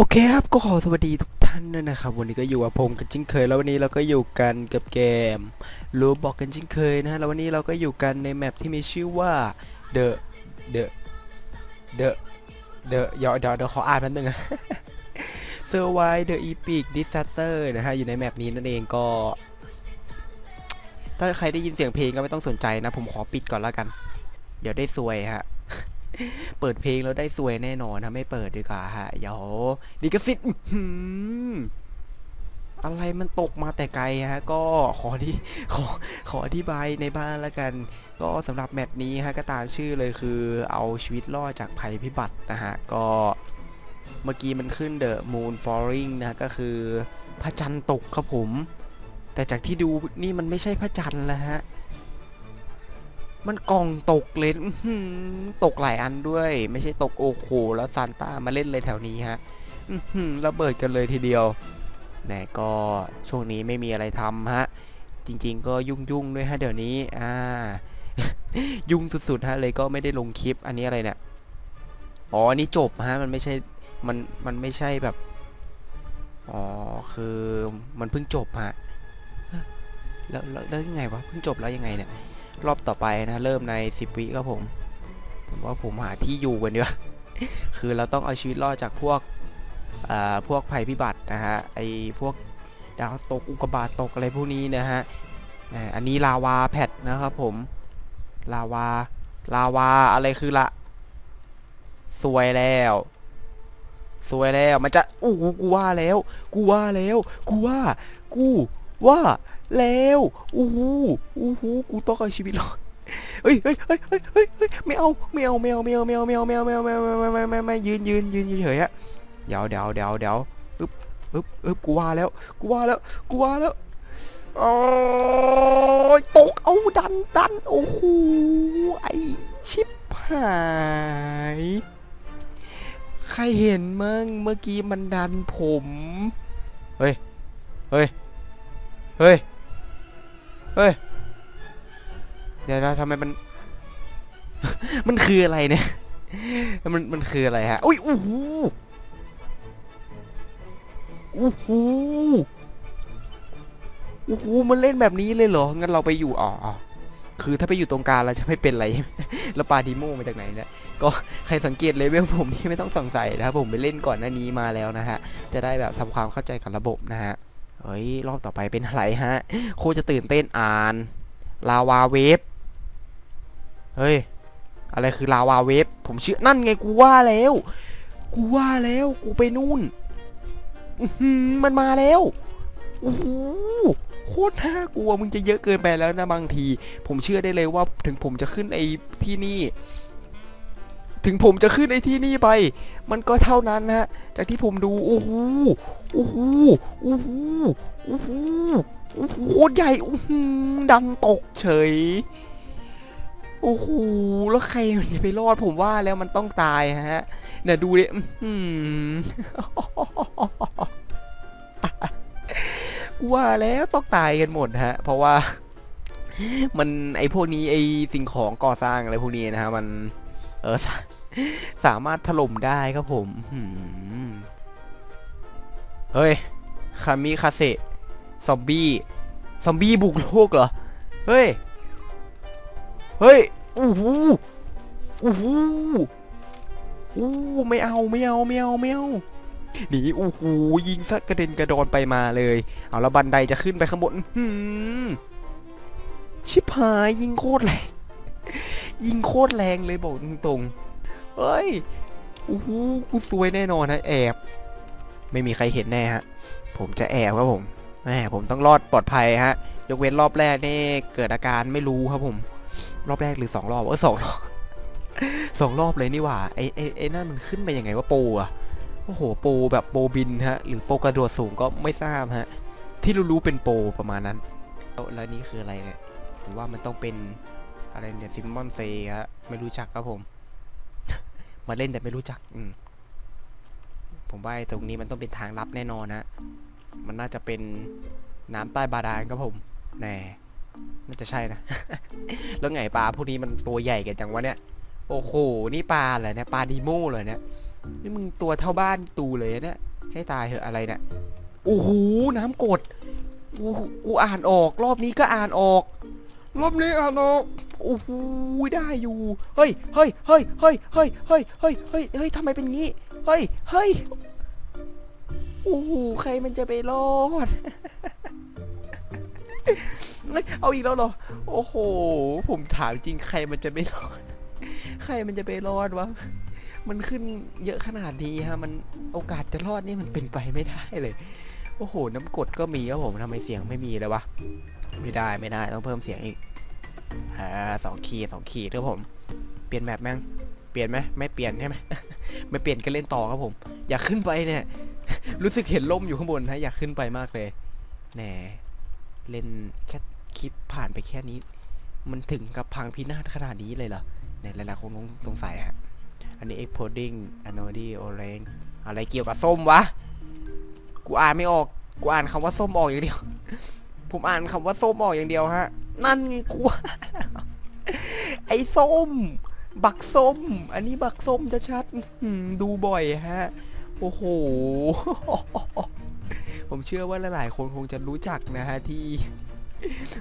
โอเคครับก็ขอสวัสดีทุกท่านด้วยนะครับ วันนี้ก็อยู่กับผมกันเช่นเคย แล้ววันนี้เราก็อยู่กันกับเกมรูบอกกันเช่นเคยนะฮะแล้ววันนี้เราก็อยู่กันในแมปที่มีชื่อว่า The The The The เดี๋ยวเดี๋ยวเดี๋ยวขออ่านแป๊บนึงอะ Survive the Epic Disaster นะฮะอยู่ในแมปนี้นั่นเองก็ ถ้าใครได้ยินเสียงเพลงก็ไม่ต้องสนใจนะ ผมขอปิดก่อนแล้วกัน เดี๋ยวได้ซวยฮะ เปิดเพลงแล้วได้ซวยแน่นอนนะไม่เปิดดีกว่าฮะเดี๋ยวลิขสิทธิ์อะไรมันตกมาแต่ไกลฮะ ก็ขอที่ขอขออธิบายในบ้านล้วกัน ก็สำหรับแมปนี้ฮะก็ตามชื่อเลยคือเอาชีวิตรอดจากภัยพิบัตินะฮะ ก็เมื่อกี้มันขึ้น The Moon Falling นะก็คือพระจันทร์ตกครับผม แต่จากที่ดูนี่มันไม่ใช่พระจันทร์แล้วฮะ มันกล่องตกเลยอื้อหือตกหลายอันด้วย ไม่ใช่ตกโอโหแล้วซานต้ามาเล่นเลยแถวนี้ฮะระเบิดกันเลยทีเดียวแหนก็ช่วงนี้ไม่มีอะไรทำฮะ จริง ๆ ก็ยุ่งๆด้วยฮะเดี๋ยวนี้ อ่า ยุ่งสุดๆฮะเลยก็ไม่ได้ลงคลิป อันนี้อะไรเนี่ย อ๋ออันนี้จบฮะ มันไม่ใช่ มัน มันไม่ใช่แบบ อ๋อ คือมันเพิ่งจบฮะ แล้วแล้วแล้วยังไงวะ เพิ่งจบแล้วยังไงเนี่ย รอบต่อไปนะเริ่มใน 10 วิครับผมผมว่าผมหาที่อยู่กันดีกว่าคือเราต้องเอาชีวิตรอดจากพวกอ่าพวกภัยพิบัตินะฮะไอพวกดาวตกอุกบาตตกอะไรพวกนี้นะฮะอันนี้ลาวาแพดนะครับผมลาวาลาวาอะไรคือละสวยแล้วสวยแล้วมันจะอู้กูว่าแล้ว กูว่าแล้ว กูว่า กูว่า แล้วอู้หูอู้หูกูต้องเอาชีวิตรอดเฮ้ยเฮ้ยเฮ้ยเฮ้ยเฮ้ยเฮ้ยไม่เอาไม่เอาไม่เอาไม่เอาไม่เอาไม่เอาไม่เอาไม่เอาไม่เอาไม่เอาไม่เอาไม่ไม่ยืนยืนยืนเฉยๆฮะเดี๋ยวเดี๋ยวเดี๋ยวเดี๋ยวอึ๊บอึ๊บอึ๊บกูว่าแล้วกูว่าแล้วกูว่าแล้วโอ้ยตกเอาดันดันโอ้โหไอชิบหายใครเห็นมั่งเมื่อกี้มันดันผม เฮ้ย เฮ้ย เฮ้ย เฮ้ย เดี๋ยวนะทำไมมัน มันคืออะไรเนี่ย มันมันคืออะไรฮะ อุ้ยอู้หูอู้หูอู้หูมันเล่นแบบนี้เลยเหรอ งั้นเราไปอยู่อ๋อคือถ้าไปอยู่ตรงกลางเราจะไม่เป็นไรแล้วปาดิโมมาจากไหนเนี่ย ก็ใครสังเกตเลเวลผมนี่ไม่ต้องสงสัยนะครับผมไปเล่นก่อนหน้านี้มาแล้วนะฮะ จะได้แบบทำความเข้าใจกับระบบนะฮะ เฮ้ย รอบต่อไปเป็นอะไรฮะ โคตรจะตื่นเต้นอ่าน ลาวาเวฟ เฮ้ย อะไรคือลาวาเวฟ ผมเชื่อ นั่นไงกูว่าแล้ว กูว่าแล้ว กูไปนู่น มันมาแล้วโอ้โหโคตรน่ากลัว มึงจะเยอะเกินไปแล้วนะบางที ผมเชื่อได้เลยว่าถึงผมจะขึ้นไอ้ที่นี่ ถึงผมจะขึ้นไอ้ที่นี่ไป มันก็เท่านั้นนะฮะ จากที่ผมดูโอ้โหโอ้โหโอ้โหโอ้โหโอ้โหโคตรใหญ่อื้อหือดันตกเฉย โอ้โหแล้วใครมันจะไปรอดผมว่าแล้วมันต้องตายฮะเนี่ยดูดิอื้อหือกูว่าแล้วต้องตายกันหมดฮะ เพราะว่า มันไอพวกนี้ไอสิ่งของก่อสร้างอะไรพวกนี้นะฮะมัน เออ สามารถถล่มได้ครับผมเฮ้ย คามิคาเซซอมบี้ ซอมบี้บุกโลกเหรอ เฮ้ย เฮ้ยอู้หูอู้หูอู้ไม่เอาไม่เอาไม่เอาไม่เอาหนีอู้หูยิงซะกระเด็นกระดอนไปมาเลย เอาแล้วบันไดจะขึ้นไปข้างบนหือชิบหายยิงโคตรแรง ยิงโคตรแรงเลยบอกตรงๆ เฮ้ยอู้หูกูซวยแน่นอนนะแอบ ไม่มีใครเห็นแน่ฮะ ผมจะแอบครับผมแหมผมต้องรอดปลอดภัยฮะ ยกเว้นรอบแรกนี่เกิดอาการไม่รู้ครับผม รอบแรกหรือสองรอบเออสองรอบสองรอบเลยนี่หว่าไอไอไอนั่นมันขึ้นไปยังไงว่าโปรอะโอ้โหโปแบบโปบินฮะ หรือโปกระโดดสูงก็ไม่ทราบฮะ ที่รู้ๆเป็นโปประมาณนั้น แล้วแล้วนี่คืออะไรเนี่ยผมว่ามันต้องเป็นอะไรเนี่ยซิมมอนเซฮะไม่รู้จักครับผม มาเล่นแต่ไม่รู้จัก อืมผมว่าตรงนี้มันต้องเป็นทางลับแน่นอนนะ มันน่าจะเป็นน้ำใต้บาดาลครับผมแน่น่าจะใช่นะ แล้วไงปลาพวกนี้มันตัวใหญ่กันจังวะเนี่ย โอ้โห นี่ปลาเหรอเนี่ย ปลาดีโม่เหรอเนี่ย นี่มึงตัวเท่าบ้านตูเลยเนี่ย ให้ตายเหอะอะไรเนี่ย โอ้โห น้ำกดกูกูอ่านออก รอบนี้ก็อ่านออก รอบนี้อ่านออก โอ้โหได้อยู่ เฮ้ย เฮ้ย เฮ้ย เฮ้ย เฮ้ย เฮ้ย เฮ้ย เฮ้ย เฮ้ยทำไมเป็นงี้ เฮ้ย เฮ้ย โอ้โห ใครมันจะไปรอด เอาอีกแล้วเหรอ โอ้โห ผมถามจริงใครมันจะไม่รอด ใครมันจะไปรอดวะ มันขึ้นเยอะขนาดนี้ฮะ มันโอกาสจะรอดนี่มันเป็นไปไม่ได้เลย โอ้โห น้ำกดก็มีครับผมทำไมเสียงไม่มีเลยวะ ไม่ได้ไม่ได้ต้องเพิ่มเสียงอีก อ่าสองขีดสองขีดครับผม เปลี่ยนแบบแม่งเปลี่ยนไหมไม่เปลี่ยนใช่ไหมไม่เปลี่ยนก็เล่นต่อครับผม อยากขึ้นไปเนี่ย รู้สึกเห็นล่มอยู่ข้างบนฮะอยากขึ้นไปมากเลยแหน่เล่นแค่คลิปผ่านไปแค่นี้ มันถึงกับพังพินาศขนาดนี้เลยเหรอเนี่ยหลายๆคนสงสัยฮะอันนี้ exploding anody orange อะไรเกี่ยวกับส้มวะ กูอ่านไม่ออก กูอ่านคำว่าส้มออกอย่างเดียว ผมอ่านคำว่าส้มออกอย่างเดียวฮะ นั่นไงกูว่าไอ้ส้ม บักส้ม อันนี้บักส้มจะชัดดูบ่อยฮะ โอ้โห ผมเชื่อว่าหลายๆ คนคงจะรู้จักนะฮะที่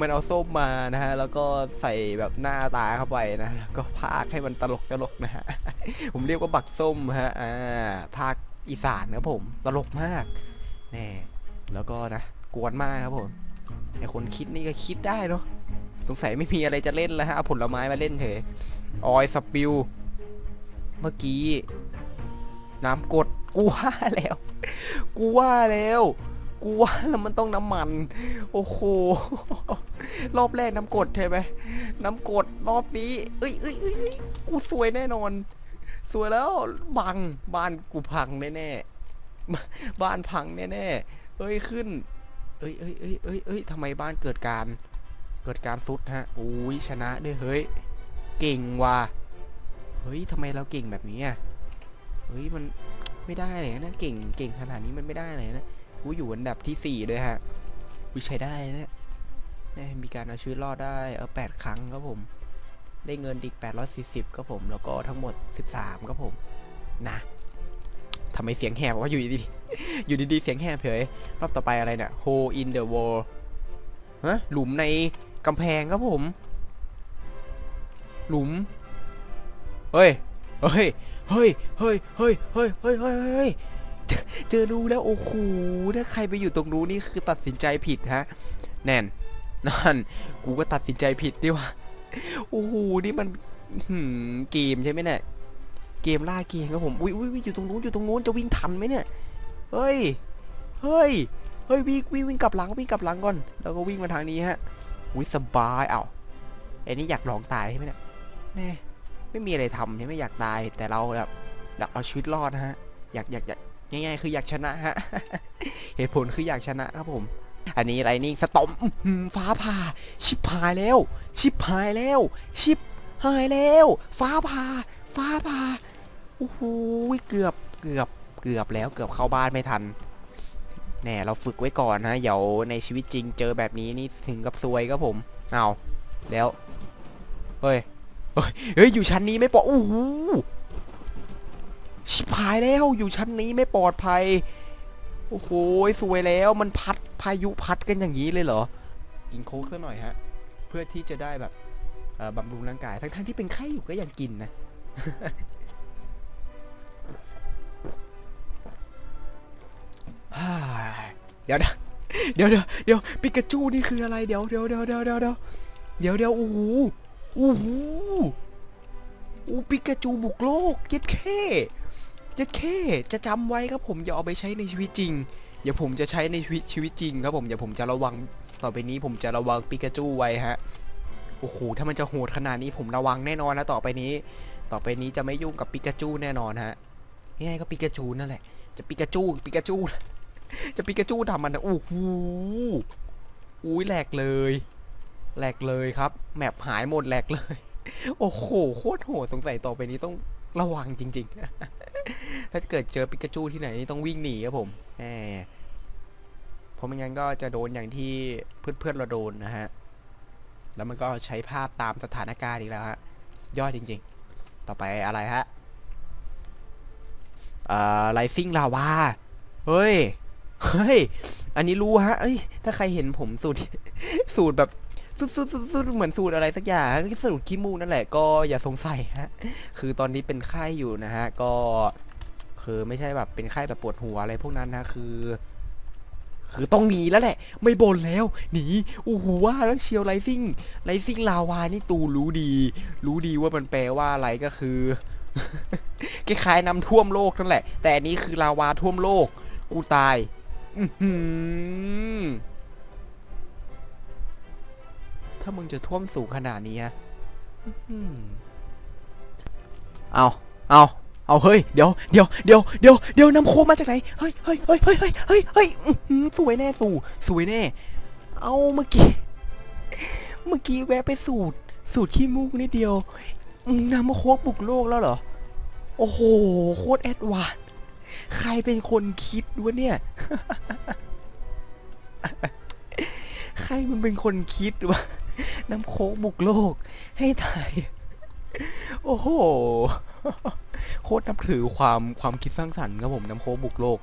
มันเอาส้มมานะฮะ แล้วก็ใส่แบบหน้าตาเข้าไปนะ แล้วก็พากให้มันตลกตลกนะฮะ ผมเรียกว่าบักส้มฮะ อ่าภาคอีสานครับผม ตลกมากแน่แล้วก็นะ กวนมากครับผมไอคนคิดนี่ก็คิดได้เนาะ สงสัยไม่มีอะไรจะเล่นแล้วฮะเอาผลไม้มาเล่นเถอะออยสปิลเมื่อกี้ น้ำกดกูว่าแล้ว กูว่าแล้ว กูว่าแล้วมันต้องน้ำมัน โอ้โหรอบแรกน้ำกดใช่ไหมน้ำกดรอบนี้ เอ้ยเอ้ยเอ้ยกูสวยแน่นอน สวยแล้วบังบ้านกูพังแน่ๆบบ้านพังแน่ๆเอ้ยขึ้น เอ้ยเอ้ยเอ้ยเอ้ยเอ้ยทำไมบ้านเกิดการ เกิดการซุดฮะอุ้ยชนะด้วยเฮ้ย เก่งว่ะ เฮ้ยทำไมเราเก่งแบบนี้อะ เฮ้ยมันไม่ได้เลยนะเก่งเก่งขนาดนี้มันไม่ได้เลยนะกูอยู่อันดับที่สี่ด้วยฮะกูใช้ได้นะนี่มีการเอาชีวิตรอดได้เออแปดครั้งครับผม ได้เงินอีก 840ครับผม แล้วก็ทั้งหมด 13ครับผม นะทำไมเสียงแหบวะอยู่ดีๆอยู่ดีๆเสียงแหบเผยรอบต่อไปอะไรเนี่ย hole in the wall ฮะหลุมใน กำแพงครับผม หลุมเฮ้ยเฮ้ย เฮ้ย เฮ้ย เฮ้ย เฮ้ย เฮ้ย เฮ้ย เฮ้ย เจอรูแล้ว โอ้โห ถ้าใครไปอยู่ตรงนู้นนี่คือตัดสินใจผิดฮะ แน่น นั่น กูก็ตัดสินใจผิดดิวะโอ้โห นี่มันเกมใช่ไหมเนี่ย เกมล่าเกมครับผม อุ้ยอุ้ยอยอยู่ตรงนู้น อยู่ตรงนู้น จะวิ่งทันไหมเนี่ย เฮ้ย เฮ้ย เฮ้ยวิ่งวิ่งวิ่งกลับหลังวิ่งกลับหลังก่อน แล้วก็วิ่งมาทางนี้ฮะ อุ้ยสบายเอ้าไอ้นี่อยากลองตายใช่ไหมเนี่ยแน่ไม่มีอะไรทำใช่ไหมอยากตายแต่เราแบบอยากเอาชีวิตรอดนะฮะ อยากอยากอยากง่ายๆ คืออยากชนะฮะ เหตุผลคืออยากชนะครับผม อันนี้ไรนิ่งสตอมฟ้าผ่า ชิบหายแล้ว ชิบหายแล้ว ชิบหายแล้ว ฟ้าผ่า ฟ้าผ่าโอ้โหเกือบเกือบเกือบแล้วเกือบเข้าบ้านไม่ทัน แน่เราฝึกไว้ก่อนนะเดี๋ยวในชีวิตจริงเจอแบบนี้นี่ถึงกับซวยครับผมเอาแล้วเฮ้ยเฮ้ยอยู่ชั้นนี้ไม่ปลอดโอ้โหชิบหายแล้วอยู่ชั้นนี้ไม่ปลอดภัยโอ้โหสวยแล้วมันพัดพายุพัดกันอย่างนี้เลยเหรอกินโค้กสักหน่อยฮะเพื่อที่จะได้แบบบำรุงร่างกายทั้งๆที่เป็นไข้อยู่ก็ยังกินนะ เดี๋ยวนะเดี๋ยวเดี๋ยวเดี๋ยวปิกาจูนี่คืออะไรเดี๋ยวเดี๋ยวเดี๋ยวเดี๋ยวเดี๋ยวเดี๋ยวเดี๋ยวเดี๋ยวโอ้โหโอ้โหอู้ปิกาจูบุกโลกเย็ดเข้เย็ดเข้จะจำไว้ครับผมอย่าเอาไปใช้ในชีวิตจริงเดี๋ยวผมจะใช้ในชีวิตชีวิตจริงครับผมเดี๋ยวผมจะระวังต่อไปนี้ผมจะระวังปิกาจูไว้ฮะโอ้โหถ้ามันจะโหดขนาดนี้ผมระวังแน่นอนนะต่อไปนี้ ต่อไปนี้จะไม่ยุ่งกับปิกาจูแน่นอนฮะง่ายก็ปิกาจูนั่นแหละจะปิกาจูปิกาจู จะปิกาจูทำมันนะโอ้โหอุ้ยแหลกเลยแหลกเลยครับ แมปหายหมดแหลกเลย โอ้โหโคตรโหดสงสัยต่อไปนี้ต้องระวังจริง ๆ ถ้าเกิดเจอปิกาจูที่ไหนนี่ต้องวิ่งหนีครับผมแหมเพราะไม่งั้นก็จะโดนอย่างที่เพื่อนๆเราโดนนะฮะ แล้วมันก็ใช้ภาพตามสถานการณ์อีกแล้วฮะ ยอดจริง ๆ ต่อไปอะไรฮะ เอ่อไลซิ่งลาวา เฮ้ย เฮ้ย อันนี้รู้ฮะ เอ้ย ถ้าใครเห็นผมสูตร สูตรแบบสูตรสูตรสูตรสูตรเหมือนสูตรอะไรสักอย่างก็สูตรขี้มูกนั่นแหละก็อย่าสงสัยฮะ คือตอนนี้เป็นไข้อยู่นะฮะ ก็ คือไม่ใช่แบบเป็นไข้แบบปวดหัวอะไรพวกนั้นนะคือ คือต้องหนีแล้วแหละ ไม่บ่นแล้ว หนีโอ้โหว่าแล้วเชียวไรซิ่งไรซิ่งลาวานี่ตูรู้ดี รู้ดีว่ามันแปลว่าอะไรก็คือคล้ายๆน้ำท่วมโลกนั่นแหละ แต่อันนี้คือลาวาท่วมโลก กูตาย ถ้ามึงจะท่วมสูงขนาดนี้อะเอาเอาเอาเฮ้ย เดี๋ยว เดี๋ยว เดี๋ยว เดี๋ยว เดี๋ยวน้ำโคกมาจากไหน เฮ้ยเฮ้ยเฮ้ยเฮ้ยเฮ้ยเฮ้ยเฮ้ยสวยแน่ตู่สวยแน่ เอาเมื่อกี้ เมื่อกี้แวะไปสูตร สูตรขี้มูกนิดเดียวน้ำโคกบุกโลกแล้วเหรอ โอ้โห โคตรแอดวาน ใครเป็นคนคิดวะเนี่ย ใครมันเป็นคนคิดวะ น้ำโคกบุกโลก ให้ตาย โอ้โห โคตรนับถือความความคิดสร้างสรรค์ครับผมน้ำโคกบุกโลก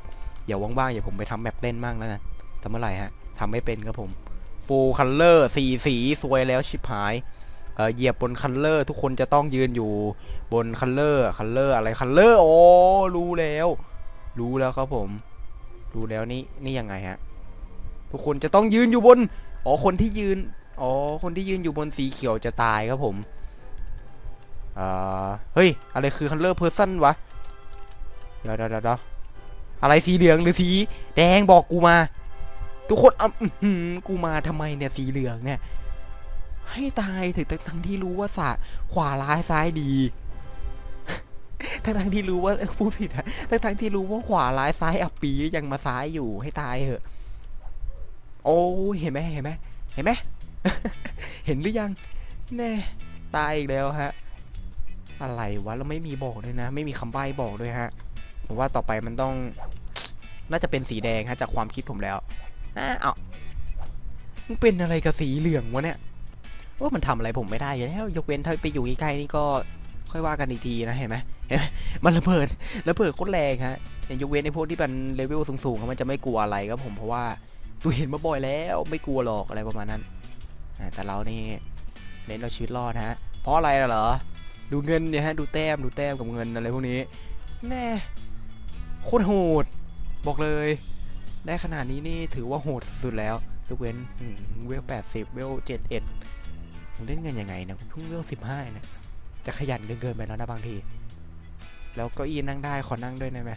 อย่าว่างๆอย่าผมไปทำแบบเล่นมั่งแล้วกันทำเมื่อไหร่ฮะทำไม่เป็นครับผมฟูลคัลเลอร์สีสีสวยแล้วชิบหายเออเหยียบบนคัลเลอร์ ทุกคนจะต้องยืนอยู่บนคัลเลอร์คัลเลอร์อะไรคัลเลอร์โอ้รู้แล้ว รู้แล้วครับผม รู้แล้วนี่นี่ยังไงฮะ ทุกคนจะต้องยืนอยู่บน อ๋อ คนที่ยืน อ๋อ คนที่ยืนอยู่บนสีเขียวจะตายครับผมอ่าเฮ้ย อะไรคือคัลเลอร์เพอร์ซันวะเดี๋ยวเดี๋ยวเดี๋ยวเดี๋ยวอะไรสีเหลืองหรือสีแดงบอกกูมา ทุกคนอะกูมาทำไมเนี่ยสีเหลืองเนี่ย ให้ตายถึงทั้งทั้งที่รู้ว่าสะขวาร้ายซ้ายดี ทั้งทั้งที่รู้ว่าเอ้ยพูดผิดนะทั้งทั้งที่รู้ว่าขวาร้ายซ้ายอับปียังมาซ้ายอยู่ให้ตายเหอะ โอ้เห็นไหมเห็นไหมเห็นไหมเห็นหรือยังแน่ตายอีกแล้วฮะ อะไรวะแล้วไม่มีบอกด้วยนะ ไม่มีคำใบ้บอกด้วยฮะผมว่าต่อไปมันต้อง น่าจะเป็นสีแดงฮะจากความคิดผมแล้วอ้าเอามันเป็นอะไรกับสีเหลืองวะเนี่ยว่ามันทำอะไรผมไม่ได้อยู่แล้ว ยกเว้นถ้าไปอยู่ใกล้ๆนี่ก็ ค่อยว่ากันอีกทีนะเห็นไหมเห็นไหมมันระเบิดระเบิดโคตรแรงฮะแต่างยกเว้นไอ้พวกที่เป็นเลเวลสูงๆมันจะไม่กลัวอะไรครับผมเพราะว่าดูเห็นมาบ่อยแล้วไม่กลัวหรอกอะไรประมาณนั้นแต่เรานี่เน้นเอาชีวิตรอดฮะเพราะอะไรเหรอ ดูเงินเนี่ยฮะดูแต้มดูแต้มกับเงินอะไรพวกนี้แน่โคตรโหดบอกเลย ได้ขนาดนี้นี่ถือว่าโหดสุดๆแล้วยกเว้นเวลแปดสิบเวลเจ็ดเอ็ดผมเล่นเงินยังไงเนี่ยเพิ่งเลือกสิบห้าเนี่ย จะขยันเกินเกินไปแล้วนะบางที แล้วก็อีนั่งได้ขอนั่งด้วยได้ไหม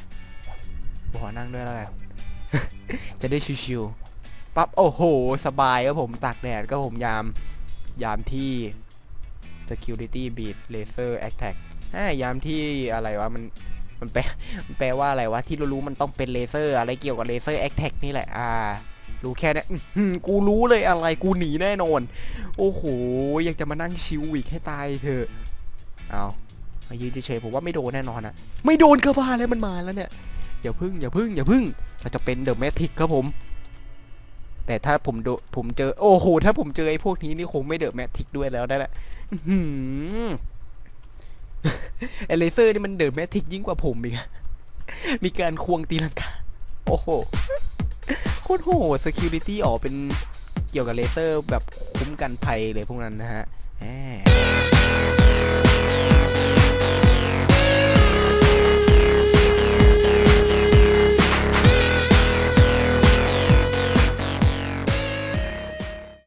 ขอนั่งด้วยแล้วกัน จะได้ชิวๆปั๊บโอ้โห สบายครับผมตากแดดก็ผมยาม ยามที่ security beat laser attack อ่ายามที่อะไรวะมันมันแปลมันแปลว่าอะไรวะที่รู้ๆมันต้องเป็นเลเซอร์ อะไรเกี่ยวกับเลเซอร์แอคแท็กนี่แหละ อ่า รู้แค่นี้กูรู้เลยอะไรกูหนีแน่นอน โอ้โหยังจะมานั่งชิวอีกให้ตายเถอะ เอามายืนเฉยผมว่าไม่โดนแน่นอนอะไม่โดนกระบาเลยมันมาแล้วเนี่ยอย่าพึ่งอย่าพึ่งอย่าพึ่งเราจะเป็นเดอะแมทริกครับผม แต่ถ้าผมโดผมเจอโอ้โหถ้าผมเจอไอ้พวกนี้นี่คงไม่เดอะแมทริกด้วยแล้วได้แหละอื้อหือไอเลเซอร์นี่มันเดอะแมทริกยิ่งกว่าผมอีกมีการควงตีลังกาโอ้โหโคตรโหด security อ๋อเป็นเกี่ยวกับเลเซอร์แบบคุ้มกันภัยเลยพวกนั้นนะฮะแ